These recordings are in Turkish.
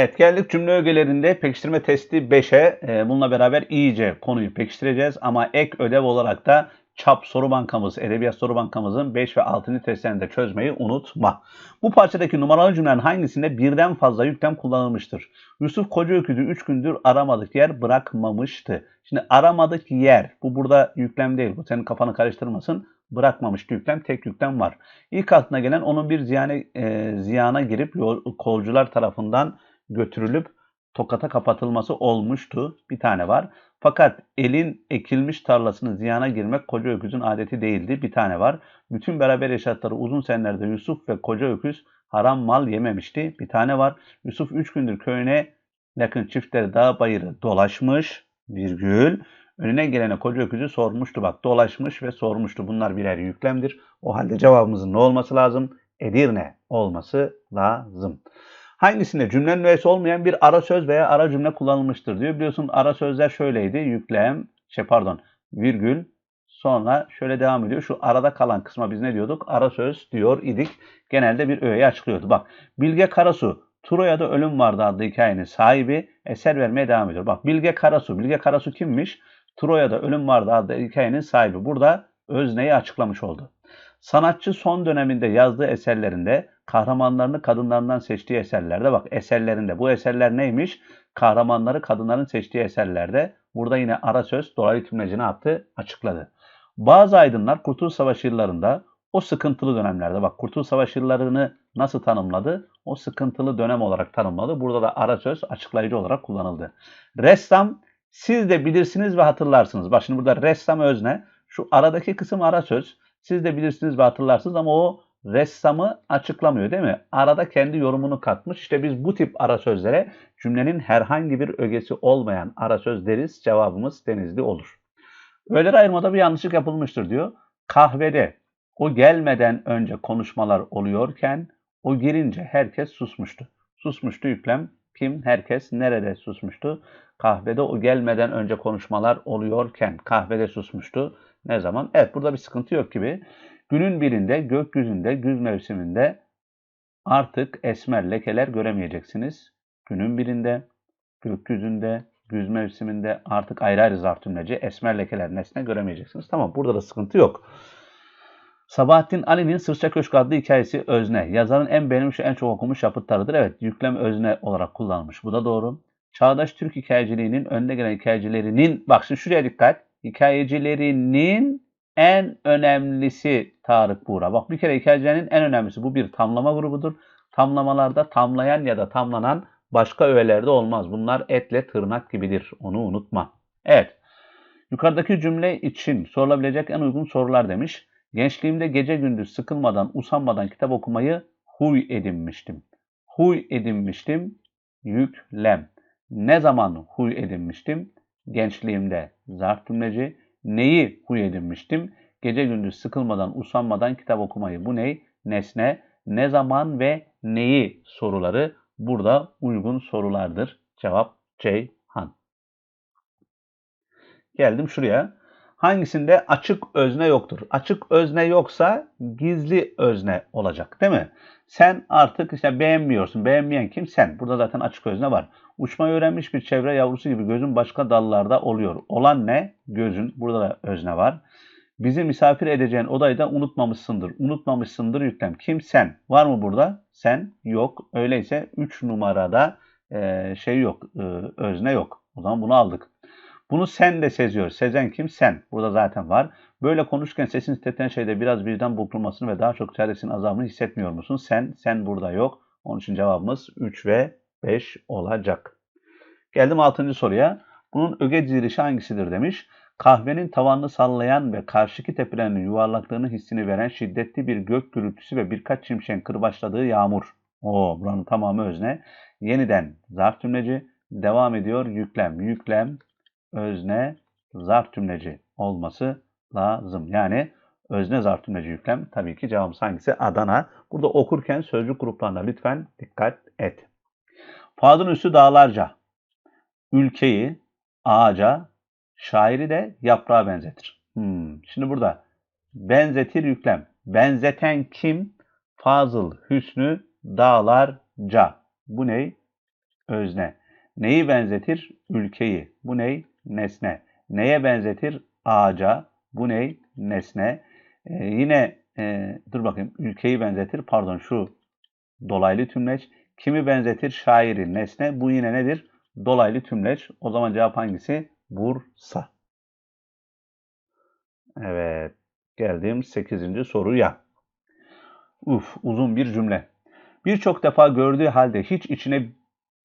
Evet geldik cümle ögelerinde pekiştirme testi 5'e. Ee, bununla beraber iyice konuyu pekiştireceğiz ama ek ödev olarak da çap soru bankamız, edebiyat soru bankamızın 5 ve 6. testlerini çözmeyi unutma. Bu parçadaki numaralı cümlenin hangisinde birden fazla yüklem kullanılmıştır? Yusuf koca öküzü 3 gündür aramadık yer bırakmamıştı. Şimdi aramadık yer, bu burada yüklem değil, bu senin kafanı karıştırmasın. Bırakmamıştı yüklem, tek yüklem var. İlk aklına gelen onun bir ziyana, e, ziyana girip yol, kolcular tarafından götürülüp tokata kapatılması olmuştu. Bir tane var. Fakat elin ekilmiş tarlasının ziyana girmek koca öküzün adeti değildi. Bir tane var. Bütün beraber yaşatları uzun senelerde Yusuf ve koca öküz haram mal yememişti. Bir tane var. Yusuf üç gündür köyüne yakın çiftleri dağ bayırı dolaşmış. Virgül. Önüne gelene koca öküzü sormuştu. Bak dolaşmış ve sormuştu. Bunlar birer yüklemdir. O halde cevabımızın ne olması lazım? Edirne olması lazım. Hangisinde cümlenin öğesi olmayan bir ara söz veya ara cümle kullanılmıştır diyor. Biliyorsun ara sözler şöyleydi. Yüklem, şey pardon, virgül, sonra şöyle devam ediyor. Şu arada kalan kısma biz ne diyorduk? Ara söz diyor idik. Genelde bir öğeyi açıklıyordu. Bak Bilge Karasu, Troya'da Ölüm Vardı adlı hikayenin sahibi eser vermeye devam ediyor. Bak Bilge Karasu, Bilge Karasu kimmiş? Troya'da Ölüm Vardı adlı hikayenin sahibi. Burada özneyi açıklamış oldu. Sanatçı son döneminde yazdığı eserlerinde kahramanlarını kadınlarından seçtiği eserlerde bak eserlerinde bu eserler neymiş? Kahramanları kadınların seçtiği eserlerde burada yine ara söz dolaylı tümleci ne yaptı? Açıkladı. Bazı aydınlar Kurtuluş Savaşı yıllarında o sıkıntılı dönemlerde bak Kurtuluş Savaşı yıllarını nasıl tanımladı? O sıkıntılı dönem olarak tanımladı. Burada da ara söz açıklayıcı olarak kullanıldı. Ressam siz de bilirsiniz ve hatırlarsınız. Bak şimdi burada ressam özne. Şu aradaki kısım ara söz. Siz de bilirsiniz ve hatırlarsınız ama o ressamı açıklamıyor değil mi? Arada kendi yorumunu katmış. İşte biz bu tip ara sözlere cümlenin herhangi bir ögesi olmayan ara söz deriz. Cevabımız denizli olur. Öğeleri ayırmada bir yanlışlık yapılmıştır diyor. Kahvede o gelmeden önce konuşmalar oluyorken o girince herkes susmuştu. Susmuştu yüklem. Kim? Herkes nerede susmuştu? Kahvede o gelmeden önce konuşmalar oluyorken kahvede susmuştu. Ne zaman? Evet burada bir sıkıntı yok gibi. Günün birinde gökyüzünde güz mevsiminde artık esmer lekeler göremeyeceksiniz. Günün birinde gökyüzünde güz mevsiminde artık ayrı ayrı zarf tümleci esmer lekeler nesne göremeyeceksiniz. Tamam burada da sıkıntı yok. Sabahattin Ali'nin Sırça Köşk adlı hikayesi özne. Yazarın en beğenilmiş en çok okunmuş yapıtlarıdır. Evet yüklem özne olarak kullanılmış. Bu da doğru. Çağdaş Türk hikayeciliğinin önde gelen hikayecilerinin, bak şimdi şuraya dikkat. Hikayecilerinin en önemlisi Tarık Buğra. Bak bir kere hikayecilerin en önemlisi bu bir tamlama grubudur. Tamlamalarda tamlayan ya da tamlanan başka öğelerde olmaz. Bunlar etle tırnak gibidir. Onu unutma. Evet. Yukarıdaki cümle için sorulabilecek en uygun sorular demiş. Gençliğimde gece gündüz sıkılmadan, usanmadan kitap okumayı huy edinmiştim. Huy edinmiştim, yüklem. Ne zaman huy edinmiştim? Gençliğimde zarf cümleci. Neyi huy edinmiştim? Gece gündüz sıkılmadan, usanmadan kitap okumayı. Bu ney? Nesne. Ne zaman ve neyi soruları burada uygun sorulardır. Cevap Ceyhan. Geldim şuraya. Hangisinde açık özne yoktur? Açık özne yoksa gizli özne olacak değil mi? Sen artık işte beğenmiyorsun. Beğenmeyen kim? Sen. Burada zaten açık özne var. Uçmayı öğrenmiş bir çevre yavrusu gibi gözün başka dallarda oluyor. Olan ne? Gözün. Burada da özne var. Bizi misafir edeceğin odayı da unutmamışsındır. Unutmamışsındır yüklem. Kim? Sen. Var mı burada? Sen. Yok. Öyleyse 3 numarada e, şey yok. E, özne yok. O zaman bunu aldık. Bunu sen de seziyor. Sezen kim? Sen. Burada zaten var. Böyle konuşurken sesini titreten şeyde biraz vicdan burkulmasını ve daha çok çaresinin azabını hissetmiyor musun? Sen, sen burada yok. Onun için cevabımız 3 ve 5 olacak. Geldim 6. soruya. Bunun öge dizilişi hangisidir demiş. Kahvenin tavanını sallayan ve karşıki tepelerinin yuvarlaklığını hissini veren şiddetli bir gök gürültüsü ve birkaç çimşen kırbaçladığı yağmur. O buranın tamamı özne. Yeniden zarf cümleci devam ediyor yüklem. Yüklem özne zarf tümleci olması lazım. Yani özne zarf tümleci yüklem tabii ki cevabımız hangisi? Adana. Burada okurken sözcük gruplarına lütfen dikkat et. Fadın üstü dağlarca. Ülkeyi ağaca, şairi de yaprağa benzetir. Hmm. Şimdi burada benzetir yüklem. Benzeten kim? Fazıl, Hüsnü, dağlarca. Bu ne? Özne. Neyi benzetir? Ülkeyi. Bu ney? Nesne. Neye benzetir? Ağaca. Bu ney? Nesne. Ee, yine e, dur bakayım. Ülkeyi benzetir. Pardon şu dolaylı tümleç. Kimi benzetir? Şairi. Nesne. Bu yine nedir? Dolaylı tümleç. O zaman cevap hangisi? Bursa. Evet. Geldim 8. soruya. Uf, uzun bir cümle. Birçok defa gördüğü halde hiç içine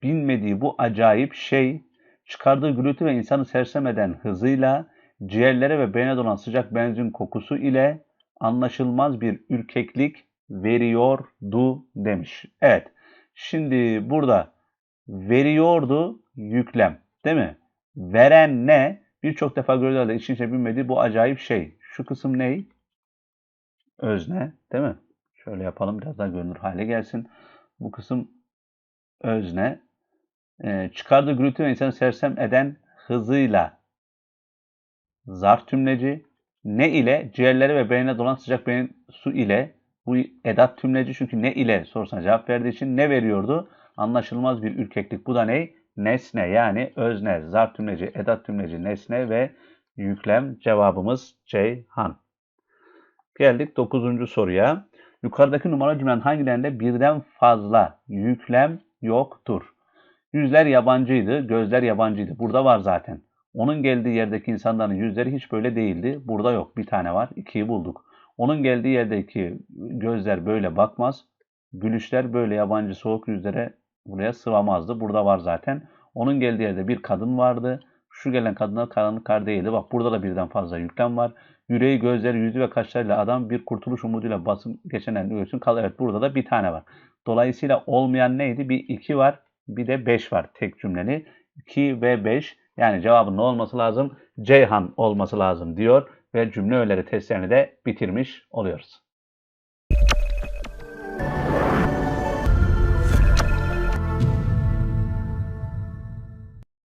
binmediği bu acayip şey, çıkardığı gürültü ve insanı sersemeden hızıyla, ciğerlere ve beyne dolan sıcak benzin kokusu ile anlaşılmaz bir ürkeklik veriyordu demiş. Evet, şimdi burada veriyordu yüklem, değil mi? Veren ne? Birçok defa halde için içine binmediği bu acayip şey. Şu kısım ne? Özne, değil mi? Şöyle yapalım biraz daha görünür hale gelsin. Bu kısım özne. Ee, çıkardığı gürültü ve insanı sersem eden hızıyla zarf tümleci. Ne ile? Ciğerleri ve beynine dolan sıcak beyin su ile. Bu edat tümleci çünkü ne ile sorusuna cevap verdiği için ne veriyordu? Anlaşılmaz bir ürkeklik. Bu da ne? Nesne yani özne, zarf tümleci, edat tümleci, nesne ve yüklem cevabımız Ceyhan. Geldik 9. soruya. Yukarıdaki numaralı cümlenin hangilerinde birden fazla yüklem yoktur? Yüzler yabancıydı, gözler yabancıydı. Burada var zaten. Onun geldiği yerdeki insanların yüzleri hiç böyle değildi. Burada yok. Bir tane var. İkiyi bulduk. Onun geldiği yerdeki gözler böyle bakmaz. Gülüşler böyle yabancı soğuk yüzlere buraya sığamazdı. Burada var zaten. Onun geldiği yerde bir kadın vardı. Şu gelen kadına karanlık kar değildi. Bak burada da birden fazla yüklem var. Yüreği, gözleri, yüzü ve kaşlarıyla adam bir kurtuluş umuduyla basın geçenen ölçün kal. Evet burada da bir tane var. Dolayısıyla olmayan neydi? Bir iki var. Bir de beş var tek cümleli. 2 ve 5 yani cevabın ne olması lazım? Ceyhan olması lazım diyor ve cümle öğeleri testlerini de bitirmiş oluyoruz.